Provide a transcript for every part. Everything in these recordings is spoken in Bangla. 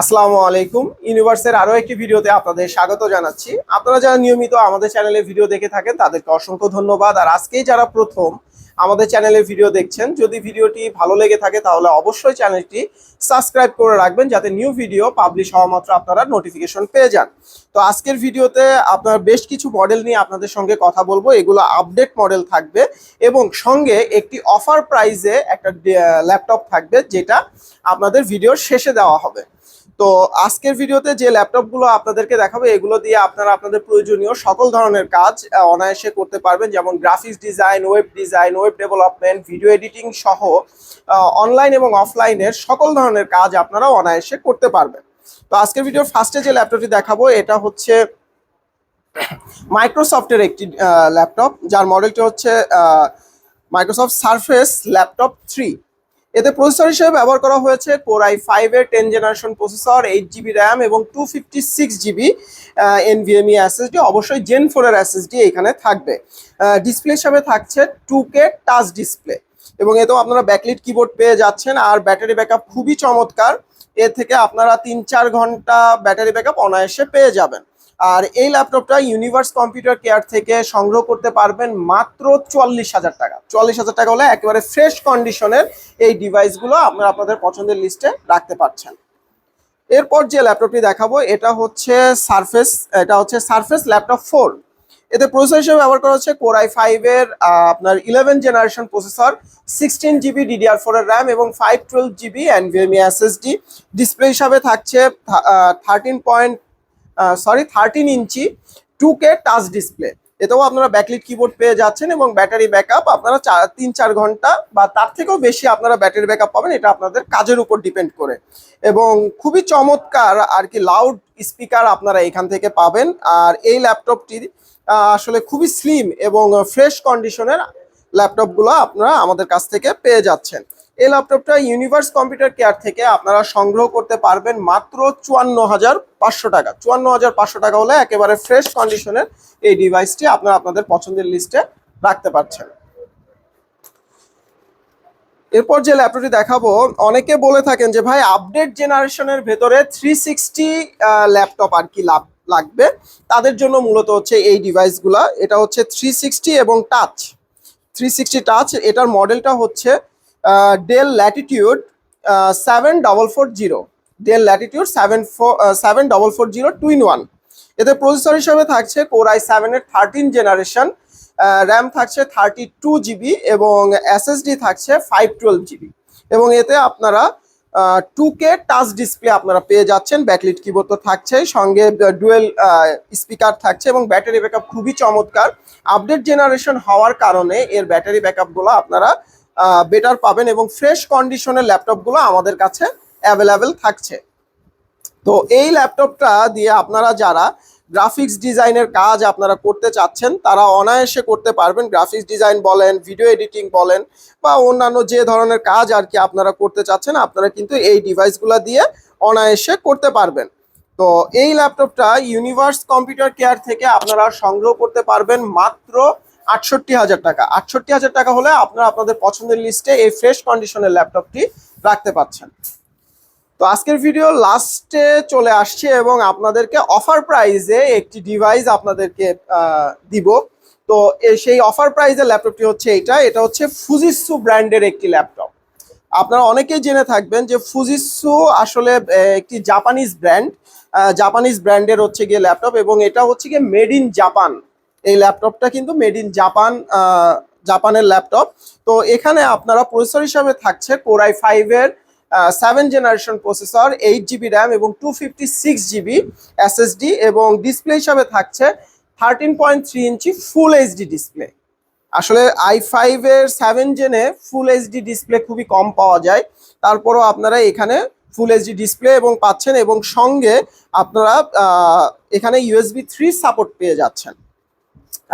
আসসালামু আলাইকুম। ইউনিভার্সের আরও একটি ভিডিওতে আপনাদের স্বাগত জানাচ্ছি। আপনারা যারা নিয়মিত আমাদের চ্যানেলে ভিডিও দেখে থাকেন, তাদেরকে অসংখ্য ধন্যবাদ। আর আজকেই যারা প্রথম আমাদের চ্যানেলে ভিডিও দেখছেন, যদি ভিডিওটি ভালো লেগে থাকে, তাহলে অবশ্যই চ্যানেলটি সাবস্ক্রাইব করে রাখবেন, যাতে নিউ ভিডিও পাবলিশ হওয়া মাত্র আপনারা নোটিফিকেশন পেয়ে যান। তো আজকের ভিডিওতে আপনার বেশ কিছু মডেল নিয়ে আপনাদের সঙ্গে কথা বলব। এগুলো আপডেট মডেল থাকবে এবং সঙ্গে একটি অফার প্রাইজে একটা ল্যাপটপ থাকবে, যেটা আপনাদের ভিডিওর শেষে দেওয়া হবে। তো আজকের ভিডিওতে যে ল্যাপটপগুলো আপনাদেরকে দেখাবো, এগুলো দিয়ে আপনারা আপনাদের প্রয়োজনীয় সকল ধরনের কাজ অনায়াসে করতে পারবেন, যেমন graphics design web design web development video editing সহ অনলাইন এবং অফলাইনের সকল ধরনের কাজ আপনারা অনায়াসে করতে পারবেন। তো আজকের ভিডিওর ফার্স্টে যে ল্যাপটপটি দেখাবো, এটা হচ্ছে মাইক্রোসফটের একটি ল্যাপটপ, যার মডেলটি হচ্ছে মাইক্রোসফট সারফেস ল্যাপটপ থ্রি এতে প্রসেসর হিসেবে ব্যবহার করা হয়েছে কোরাই ফাইভের ten generation processor eight GB RAM এবং two fifty six GB NVMe SSD অবশ্যই জেন ফোরের এসএসডি এখানে থাকবে। ডিসপ্লে হিসাবে থাকছে টু কে টাচ ডিসপ্লে এবং এতেও আপনারা ব্যাকলিট কিবোর্ড পেয়ে যাচ্ছেন, আর ব্যাটারি ব্যাকআপ খুবই চমৎকার। এর থেকে আপনারা তিন চার ঘণ্টা ব্যাটারি ব্যাকআপ অনায়াসে পেয়ে যাবেন। আর এই ল্যাপটপটা ইউনিভার্স কম্পিউটার কেয়ার থেকে সংগ্রহ করতে পারবেন মাত্র চুয়াল্লিশ হাজার টাকা। চুয়াল্লিশ হাজার টাকা হলে একেবারে ফ্রেশ কন্ডিশনের এই ডিভাইসগুলো আপনারা আপনাদের পছন্দের লিস্টে রাখতে পারছেন। এরপর যে ল্যাপটপটি দেখাবো, এটা হচ্ছে সারফেস এটা হচ্ছে সারফেস ল্যাপটপ ফোর এতে প্রসেসর হিসেবে ব্যবহার করা হচ্ছে কোরাই ফাইভের আপনার eleven generation processor sixteen GB DDR four এর র্যাম এবং five twelve GB NVMe SSD display হিসাবে থাকছে thirteen point sorry thirteen inch two K touch display এতেও আপনারা ব্যাকলিট কিবোর্ড পেয়ে যাচ্ছেন এবং ব্যাটারি ব্যাকআপ আপনারা চার তিন চার ঘণ্টা বা তার থেকেও বেশি আপনারা ব্যাটারি ব্যাকআপ পাবেন, এটা আপনাদের কাজের উপর ডিপেন্ড করে। এবং খুবই চমৎকার আর কি লাউড স্পিকার আপনারা এখান থেকে পাবেন। আর এই ল্যাপটপটি আসলে খুবই স্লিম এবং ফ্রেশ কন্ডিশনের ল্যাপটপগুলো আপনারা আমাদের কাছ থেকে পেয়ে যাচ্ছেন। এই ল্যাপটপটা ইউনিভার্স কম্পিউটার কেয়ার থেকে আপনারা সংগ্রহ করতে পারবেন মাত্র চুয়ান্ন হাজার পাঁচশো টাকা। চুয়ান্ন হাজার পাঁচশো টাকা হলে একেবারে ফ্রেশ কন্ডিশনের এই ডিভাইসটি আপনারা আপনাদের পছন্দের লিস্টে রাখতে পারছেন। এরপর যে ল্যাপটপটি দেখাবো, অনেকে বলে থাকেন যে, ভাই আপডেট জেনারেশনের ভেতরে থ্রি সিক্সটি ল্যাপটপ আর কি লাভ, লাগবে? তাদের জন্য মূলত হচ্ছে এই ডিভাইসগুলা এটা হচ্ছে থ্রি সিক্সটি এবং টাচ থ্রি সিক্সটি টাচ এটার মডেলটা হচ্ছে Dell Latitude seven double four zero Dell Latitude seven four seven double four zero two in one এতে প্রসেসর হিসাবে থাকছে কোর আই সেভেনের থার্টিন জেনারেশন র্যাম থাকছে থার্টি টু জিবি এবং এসএসডি থাকছে ফাইভ টুয়েলভ জিবি এবং এতে আপনারা টু কে টাচ ডিসপ্লে আপনারা পেয়ে যাচ্ছেন ব্যাকলিট কিবোর্ড তো থাকছেই, সঙ্গে ডুয়েল স্পিকার থাকছে এবং ব্যাটারি ব্যাকআপ খুবই চমৎকার। আপডেট জেনারেশন হওয়ার কারণে এর ব্যাটারি ব্যাকআপগুলো আপনারা বেটার পাবেন এবং ফ্রেশ কন্ডিশনের ল্যাপটপগুলো আমাদের কাছে অ্যাভেলেবেল থাকছে। তো এই ল্যাপটপটা দিয়ে আপনারা যারা গ্রাফিক্স ডিজাইনের কাজ আপনারা করতে চাচ্ছেন, তারা অনায়াসে করতে পারবেন। গ্রাফিক্স ডিজাইন বলেন ভিডিও এডিটিং বলেন, বা অন্যান্য যে ধরনের কাজ আর কি আপনারা করতে চাচ্ছেন, আপনারা কিন্তু এই ডিভাইসগুলো দিয়ে অনায়াসে করতে পারবেন। তো এই ল্যাপটপটা ইউনিভার্স কম্পিউটার কেয়ার থেকে আপনারা সংগ্রহ করতে পারবেন মাত্র আটষট্টি হাজার টাকা। আটষট্টি হাজার টাকা হলে আপনারা আপনাদের পছন্দের লিস্টে এই ফ্রেশ কন্ডিশনের ল্যাপটপটি রাখতে পারছেন। তো আজকের ভিডিও লাস্টে চলে আসছে এবং আপনাদেরকে অফার প্রাইজে একটি ডিভাইস আপনাদেরকে দিব। তো সেই অফার প্রাইজের ল্যাপটপটি হচ্ছে এটা এটা হচ্ছে ফুজিসু ব্র্যান্ডের একটি ল্যাপটপ আপনারা অনেকেই জেনে থাকবেন যে ফুজিসু আসলে একটি জাপানিজ ব্র্যান্ড জাপানিজ ব্র্যান্ডের হচ্ছে গিয়ে ল্যাপটপ এবং এটা হচ্ছে গিয়ে মেড ইন জাপান এই ল্যাপটপটা কিন্তু মেড ইন জাপান জাপানের ল্যাপটপ তো এখানে আপনারা প্রসেসর হিসাবে থাকছে কোরাই ফাইভের seven generation processor eight GB RAM এবং two fifty six GB SSD এবং ডিসপ্লে হিসাবে থাকছে thirteen point three inch full HD display আসলে আই ফাইভের সেভেন জেনে ফুল এইচডি ডিসপ্লে খুবই কম পাওয়া যায়। তারপরও আপনারা এখানে ফুল এইচডি ডিসপ্লে এবং পাচ্ছেন এবং সঙ্গে আপনারা এখানে ইউএসবি থ্রি সাপোর্ট পেয়ে যাচ্ছেন।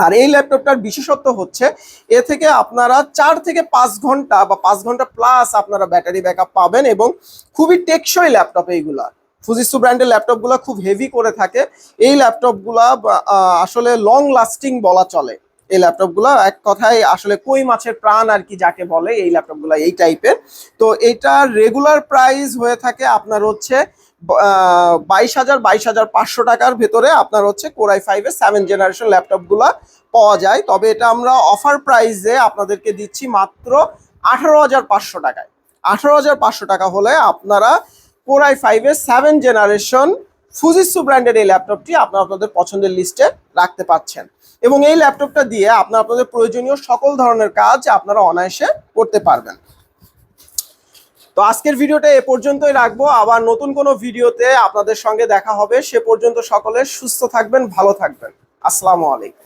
আর এই ল্যাপটপটার বিশেষত্ব হচ্ছে, এ থেকে আপনারা চার থেকে পাঁচ ঘণ্টা বা পাঁচ ঘণ্টা প্লাস আপনারা ব্যাটারি ব্যাকআপ পাবেন এবং খুবই টেকসই ল্যাপটপ এইগুলা। ফুজিসু ব্র্যান্ডের ল্যাপটপগুলো খুব হেভি করে থাকে। এই ল্যাপটপগুলা আসলে লং লাস্টিং বলা চলে। এই ল্যাপটপগুলো এক কথায় আসলে কই মাছের প্রাণ আর কি যাকে বলে এই ল্যাপটপগুলো এই টাইপের তো এইটার রেগুলার প্রাইস হয়ে থাকে আপনার হচ্ছে বাইশ হাজার বাইশ হাজার পাঁচশো টাকার ভেতরে আপনার হচ্ছে কোরাই ফাইভের সেভেন জেনারেশন ল্যাপটপগুলো পাওয়া যায়। তবে এটা আমরা অফার প্রাইসে আপনাদেরকে দিচ্ছি মাত্র আঠারো হাজার পাঁচশো টাকায়। আঠারো হাজার পাঁচশো টাকা হলে আপনারা কোরাই ফাইভের সেভেন জেনারেশন ফুজিসু ব্র্যান্ডের এই ল্যাপটপটি আপনারা আপনাদের পছন্দের লিস্টে রাখতে পাচ্ছেন। এবং এই ল্যাপটপটা দিয়ে আপনারা আপনাদের প্রয়োজনীয় সকল ধরনের কাজ আপনারা অনায়াসে করতে পারবেন। তো আজকের ভিডিওটা এ পর্যন্তই রাখব। আবার নতুন কোনো ভিডিওতে আপনাদের সঙ্গে দেখা হবে। সে পর্যন্ত সকলে সুস্থ থাকবেন, ভালো থাকবেন। আসসালামু আলাইকুম।